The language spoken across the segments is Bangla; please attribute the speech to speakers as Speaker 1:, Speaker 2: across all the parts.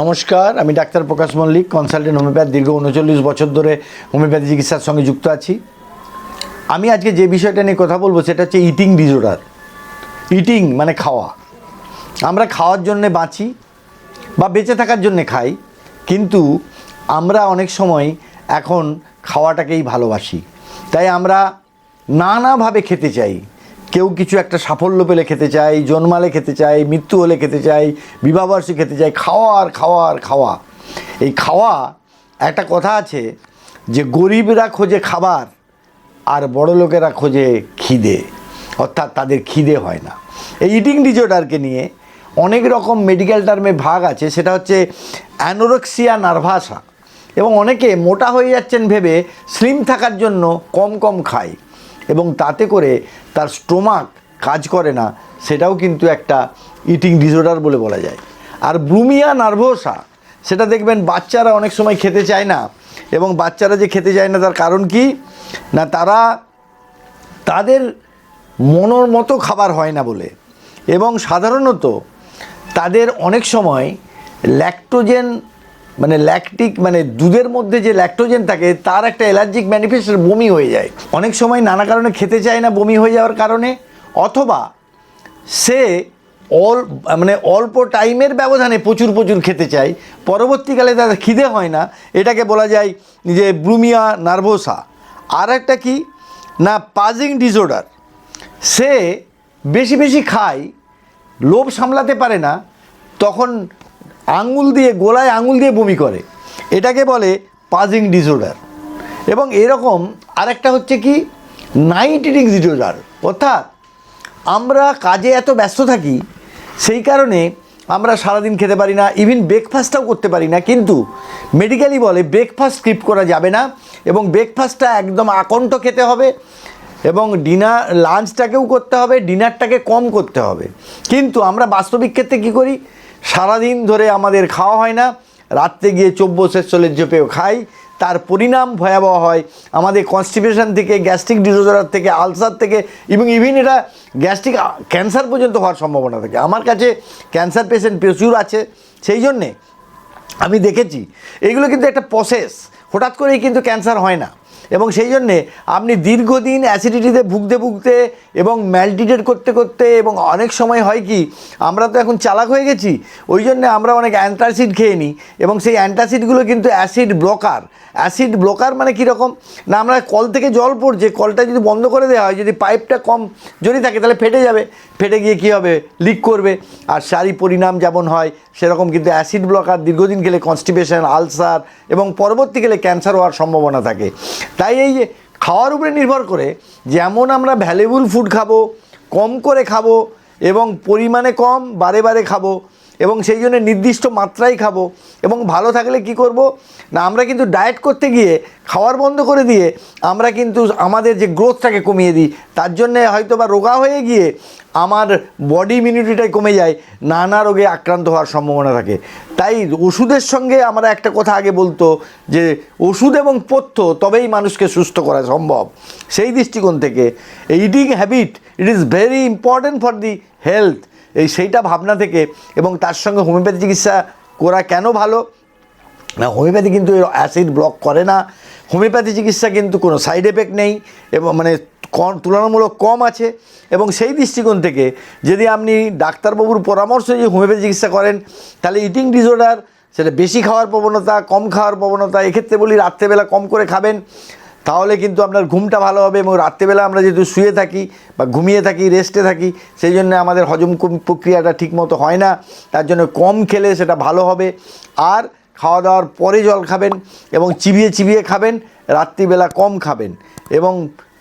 Speaker 1: নমস্কার, আমি doctor Prakash Mallick consultant homoeopath দীর্ঘ উনচল্লিশ বছর ধরে হোমিওপ্যাথি চিকিৎসার সঙ্গে যুক্ত আছি। আমি আজকে যে বিষয়টা নিয়ে কথা বলব সেটা হচ্ছে ইটিং ডিজর্ডার ইটিং মানে খাওয়া। আমরা খাওয়ার জন্যে বাঁচি বা বেঁচে থাকার জন্যে খাই, কিন্তু আমরা অনেক সময় এখন খাওয়াটাকেই ভালোবাসি। তাই আমরা নানাভাবে খেতে চাই। কেউ কিছু একটা সাফল্য পেলে খেতে চাই জন্মালে খেতে চাই মৃত্যু হলে খেতে চাই বিবাহবার্ষিকী খেতে চাই খাওয়া আর খাওয়া। আর খাওয়া এই খাওয়া, একটা কথা আছে যে গরিবরা খোঁজে খাবার আর বড় লোকেরা খোঁজে খিদে। অর্থাৎ তাদের খিদে হয় না। এই ইটিং ডিজর্ডারকে নিয়ে অনেক রকম মেডিকেল টার্মে ভাগ আছে, সেটা হচ্ছে অ্যানোরক্সিয়া নার্ভাসা এবং অনেকে মোটা হয়ে যাচ্ছেন ভেবে স্লিম থাকার জন্য কম কম খায়। এবং তাতে করে তার স্টোমাক কাজ করে না, সেটাও কিন্তু একটা ইটিং ডিসঅর্ডার বলে বলা যায়। আর ব্রুমিয়া নার্ভোসা সেটা দেখবেন বাচ্চারা অনেক সময় খেতে চায় না, এবং বাচ্চারা যে খেতে চায় না তার কারণ কি? না, তারা তাদের মনের মতো খাবার হয় না বলে। এবং সাধারণত তাদের অনেক সময় ল্যাকটোজেন মানে ল্যাকটিক মানে দুধের মধ্যে যে ল্যাকটোজেন থাকে, তার একটা অ্যালার্জিক ম্যানিফেস্টেশন বমি হয়ে যায়। অনেক সময় নানা কারণে খেতে চায় না বমি হয়ে যাওয়ার কারণে, অথবা সে অল মানে অল্প টাইমের ব্যবধানে প্রচুর প্রচুর খেতে চায়, পরবর্তীকালে তার খিদে হয় না, এটাকে বলা যায় যে ব্রুমিয়া নার্ভোসা আর একটা কি? না পাজিং ডিসঅর্ডার সে বেশি বেশি খায়, লোভ সামলাতে পারে না, তখন আঙুল দিয়ে, গোলায় আঙুল দিয়ে বমি করে। এটাকে বলে পাজিং ডিসঅর্ডার। এবং এরকম আরেকটা হচ্ছে কি? Night eating disorder. অর্থাৎ আমরা কাজে এত ব্যস্ত থাকি, সেই কারণে আমরা সারাদিন খেতে পারি না ইভিন ব্রেকফাস্টটাও করতে পারি না। কিন্তু মেডিকেলি বলে ব্রেকফাস্ট স্কিপ করা যাবে না এবং ব্রেকফাস্টটা একদম আকণ্ঠ খেতে হবে এবং ডিনার লাঞ্চটাকেও করতে হবে ডিনারটাকে কম করতে হবে। কিন্তু আমরা বাস্তবিক ক্ষেত্রে কী করি? সারাদিন ধরে আমাদের খাওয়া হয় না। রাত্রে গিয়ে চব্বশের চলের চেপেও খাই। তার পরিণাম ভয়াবহ হয়। আমাদের কনস্টিপেশন থেকে গ্যাস্ট্রিক ডিসঅর্ডার থেকে আলসার থেকে এবং ইভিন এটা গ্যাস্ট্রিক ক্যান্সার পর্যন্ত হওয়ার সম্ভাবনা থাকে। আমার কাছে ক্যান্সার পেশেন্ট প্রচুর আছে। সেই জন্যে আমি দেখেছি। এগুলো কিন্তু একটা প্রসেস হঠাৎ করেই কিন্তু ক্যান্সার হয় না। এবং সেই জন্যে আপনি দীর্ঘদিন অ্যাসিডিটিতে ভুগতে ভুগতে এবং ম্যালটিটেড করতে করতে এবং অনেক সময় হয় কি, আমরা তো এখন চালাক হয়ে গেছি, ওই জন্যে আমরা অনেক অ্যান্টাসিড খেয়ে নিই এবং সেই অ্যান্টাসিডগুলো কিন্তু অ্যাসিড ব্লকার অ্যাসিড ব্লকার মানে কীরকম না, আমরা কল থেকে জল পড়ছে, কলটা যদি বন্ধ করে দেওয়া হয়, যদি পাইপটা কম যদি থাকে, তাহলে ফেটে যাবে। ফেটে গিয়ে কী হবে? লিক করবে। আর সারি পরিণাম যেমন হয়, সেরকম কিন্তু অ্যাসিড ব্লকার দীর্ঘদিন গেলে কনস্টিপেশন আলসার এবং পরবর্তীকালে ক্যান্সার হওয়ার সম্ভাবনা থাকে। তাই এই খাওয়ার উপরে নির্ভর করে যেমন আমরা ভ্যালুয়েবল ফুড খাব, কম করে খাব এবং পরিমাণে কম বারে বারে খাব এবং সেই জন্য নির্দিষ্ট মাত্রাই খাব। এবং ভালো থাকলে কি করব? না, আমরা কিন্তু ডায়েট করতে গিয়ে, খাওয়ার বন্ধ করে দিয়ে, আমরা কিন্তু আমাদের যে গ্রোথটাকে কমিয়ে দিই। তার জন্যে হয়তো বা রোগা হয়ে গিয়ে, আমার বডি ইমিউনিটিটাই কমে যায়, নানা রোগে আক্রান্ত হওয়ার সম্ভাবনা থাকে। তাই ওষুধের সঙ্গে আমরা একটা কথা আগে বলতো, যে ওষুধ এবং পথ্য তবেই মানুষকে সুস্থ করা সম্ভব। সেই দৃষ্টিকোণ থেকে eating habit it is very important for the health এই সেইটা ভাবনা থেকে এবং তার সঙ্গে হোমিওপ্যাথি চিকিৎসা করা কেন ভালো? না, হোমিওপ্যাথি কিন্তু এর অ্যাসিড ব্লক করে না। হোমিওপ্যাথি চিকিৎসা কিন্তু কোনো সাইড এফেক্ট নেই এবং মানে কম, তুলনামূলক কম আছে এবং সেই দৃষ্টিকোণ থেকে যদি আপনি ডাক্তারবাবুর পরামর্শ যদি হোমিওপ্যাথি চিকিৎসা করেন, তাহলে ইটিং ডিসঅর্ডার সেটা বেশি খাওয়ার প্রবণতা, কম খাওয়ার প্রবণতা, এক্ষেত্রে বলি রাত্রেবেলা কম করে খাবেন। তাহলে কিন্তু আপনার ঘুমটা ভালো হবে এবং রাত্রেবেলা আমরা যেহেতু শুয়ে থাকি বা ঘুমিয়ে থাকি রেস্টে থাকি, সেই জন্য আমাদের হজম প্রক্রিয়াটা ঠিকমতো হয় না। তার জন্য কম খেলে সেটা ভালো হবে। আর খাওয়া দাওয়ার পরে জল খাবেন এবং চিবিয়ে চিবিয়ে খাবেন, রাত্রিবেলা কম খাবেন এবং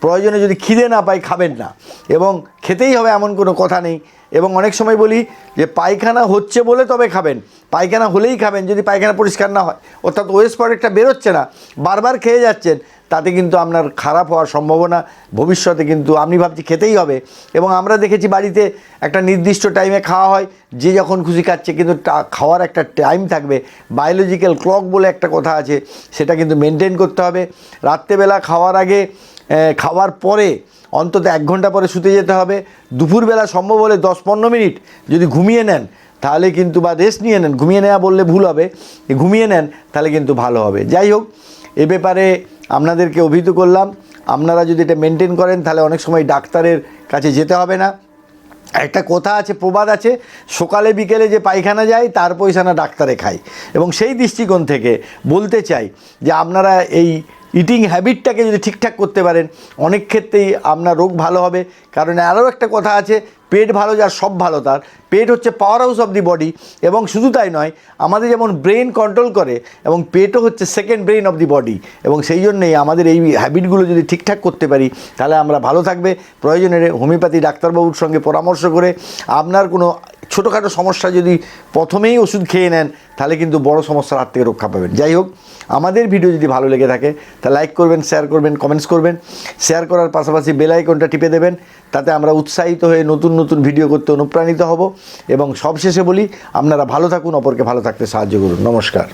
Speaker 1: প্রয়োজনে যদি খিদে না পাই খাবেন না এবং খেতেই হবে এমন কোনো কথা নেই। এবং অনেক সময় বলি যে পায়খানা হচ্ছে বলে তবে খাবেন, পায়খানা হলেই খাবেন যদি পায়খানা পরিষ্কার না হয়। অর্থাৎ ওয়েস্ট প্রোডাক্টটা বেরোচ্ছে না, বারবার খেয়ে যাচ্ছেন তাতে কিন্তু আপনার খারাপ হওয়ার সম্ভাবনা ভবিষ্যতে কিন্তু আপনি ভাবছি খেতেই হবে। এবং আমরা দেখেছি বাড়িতে একটা নির্দিষ্ট টাইমে খাওয়া হয়, যে যখন খুশি খাচ্ছে কিন্তু খাওয়ার একটা টাইম থাকবে। বায়োলজিক্যাল ক্লক বলে একটা কথা আছে, সেটা কিন্তু মেনটেন করতে হবে। রাত্রেবেলা খাওয়ার আগে খাওয়ার পরে, অন্তত এক ঘণ্টা পরে শুতে যেতে হবে। দুপুরবেলা সম্ভব হলে দশ পনেরো মিনিট যদি ঘুমিয়ে নেন, তাহলে কিন্তু, বা রেস্ট নিয়ে নেন, ঘুমিয়ে নেওয়া বললে ভুল হবে। ঘুমিয়ে নেন, তাহলে কিন্তু ভালো হবে। যাই হোক, এ ব্যাপারে আপনাদেরকে অভিহিত করলাম, আপনারা যদি এটা মেনটেন করেন, তাহলে অনেক সময় ডাক্তারের কাছে যেতে হবে না। একটা কথা আছে, প্রবাদ আছে, সকালে বিকেলে যে পায়খানা যায়, তার পয়সা না ডাক্তারে খায়। এবং সেই দৃষ্টিকোণ থেকে বলতে চাই যে আপনারা এই ইটিং হ্যাবিটটাকে যদি ঠিকঠাক করতে পারেন, অনেক ক্ষেত্রেই আপনার রোগ ভালো হবে। কারণ আরও একটা কথা আছে পেট ভালো যার, সব ভালো তার। পেট হচ্ছে power house of the body এবং শুধু তাই নয়, আমাদের যেমন ব্রেন কন্ট্রোল করে এবং পেটও হচ্ছে second brain of the body এবং সেই জন্যেই আমাদের এই হ্যাবিটগুলো যদি ঠিকঠাক করতে পারি, তাহলে আমরা ভালো থাকবে। প্রয়োজনে হোমিওপ্যাথি ডাক্তারবাবুর সঙ্গে পরামর্শ করে আপনার কোনো ছোটোখাটো সমস্যা যদি প্রথমেই ওষুধ খেয়ে নেন, তাহলে কিন্তু বড় সমস্যার হাত থেকে রক্ষা পাবেন। যাই হোক, আমাদের ভিডিও যদি ভালো লেগে থাকে, তা লাইক করবেন শেয়ার করবেন কমেন্টস করবেন। শেয়ার করার পাশাপাশি বেল আইকনটা টিপে দেবেন, তাতে আমরা উৎসাহিত হয়ে নতুন নতুন ভিডিও করতে অনুপ্রাণিত হব এবং সবশেষে বলি, আপনারা ভালো থাকুন, অপরকে ভালো থাকতে সাহায্য করুন। নমস্কার।